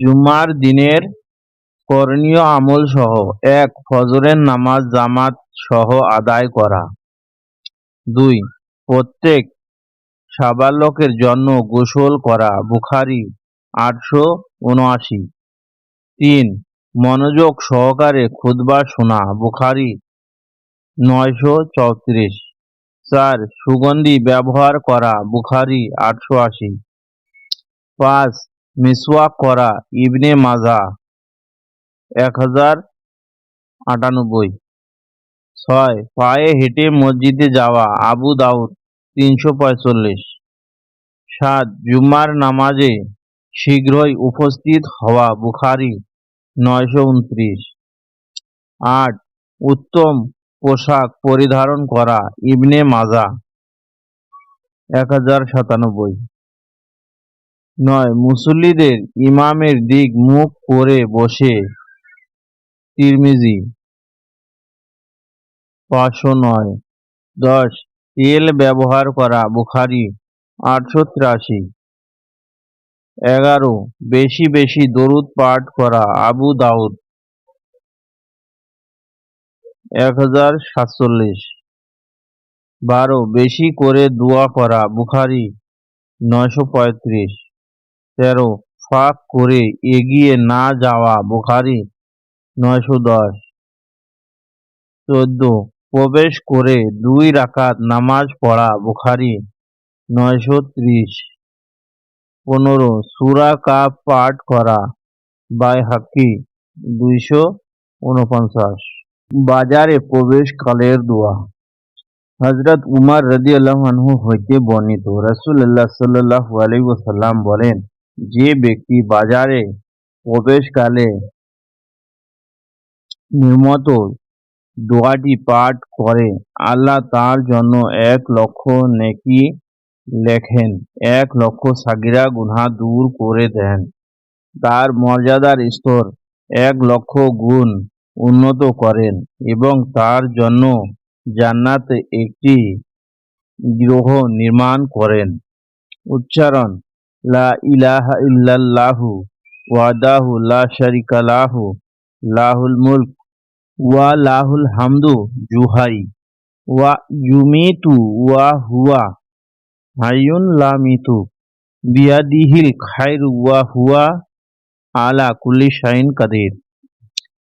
জুমার দিনের করণীয় আমল সহ এক, ফজরের নামাজ জামাত সহ আদায় করা। দুই, প্রত্যেক সাবালকের জন্য গোসল করা, বুখারি আটশো উনআশি। তিন, মনোযোগ সহকারে খুদবা শোনা, বুখারি নয়শো চৌত্রিশ। চার, সুগন্ধি ব্যবহার করা, বুখারি আটশো আশি। পাঁচ মিসওয়াক করা ইবনে মাজা, এক হাজার আটানব্বই। ছয়, পায়ে হেঁটে মসজিদে যাওয়া আবু দাউদ, তিনশো পঁয়তাল্লিশ। সাত, জুম্মার নামাজে শীঘ্রই উপস্থিত হওয়া বুখারি, নয়শো উনত্রিশ। আট, উত্তম পোশাক পরিধারণ করা ইবনে মাজা, এক হাজার সাতানব্বই। নয়, মুসল্লিদের ইমামের দিক মুখ করে বসে। তিরমিজি, পাঁচশো নয়, দশ, তেল ব্যবহার করা, বুখারি, আটশো তিরাশি। এগারো, বেশি বেশি দরুদ পাঠ করা, আবু দাউদ, এক হাজার সাতচল্লিশ। বারো, বেশি করে দোয়া করা, বুখারি, নয়শো পঁয়ত্রিশ। তেরো, ফাঁক করে এগিয়ে না যাওয়া বুখারি, নয়শো দশ। চোদ্দ, প্রবেশ করে দুই রাকাত নামাজ পড়া বুখারি, নয়শো ত্রিশ। পনেরো, সুরা কাপ পাঠ করা বাই হাকি দুইশো উনপঞ্চাশ। বাজারে প্রবেশকালের দোয়া। হজরত উমার রদি আল্লাহনহু হইতে বর্ণিত রসুল্লাহ সাল্লাহ আলাইসাল্লাম বলেন যে ব্যক্তি বাজারে প্রবেশকালে নির্মত দোয়াটি পাঠ করে, আল্লাহ তার জন্য এক লক্ষ নেকি লেখেন, এক লক্ষ সাগিরা গুনা দূর করে দেন। তার মর্যাদার স্তর এক লক্ষ গুণ উন্নত করেন এবং তার জন্য জান্নাতে একটি গৃহ নির্মাণ করেন। উচ্চারণ লা ইলাহা ইল্লাল্লাহু ওয়াদাহু লা শারিকা লাহু, লাহুল মুলক ওয়া লাহুল হামদু জুহাই ওয়া ইউমিতু ওয়া হুয়া হাইয়ুন লা মিতু, বিয়াদিহিল খায়রু ওয়া হুয়া আলা কুল্লি শাইন কাদির।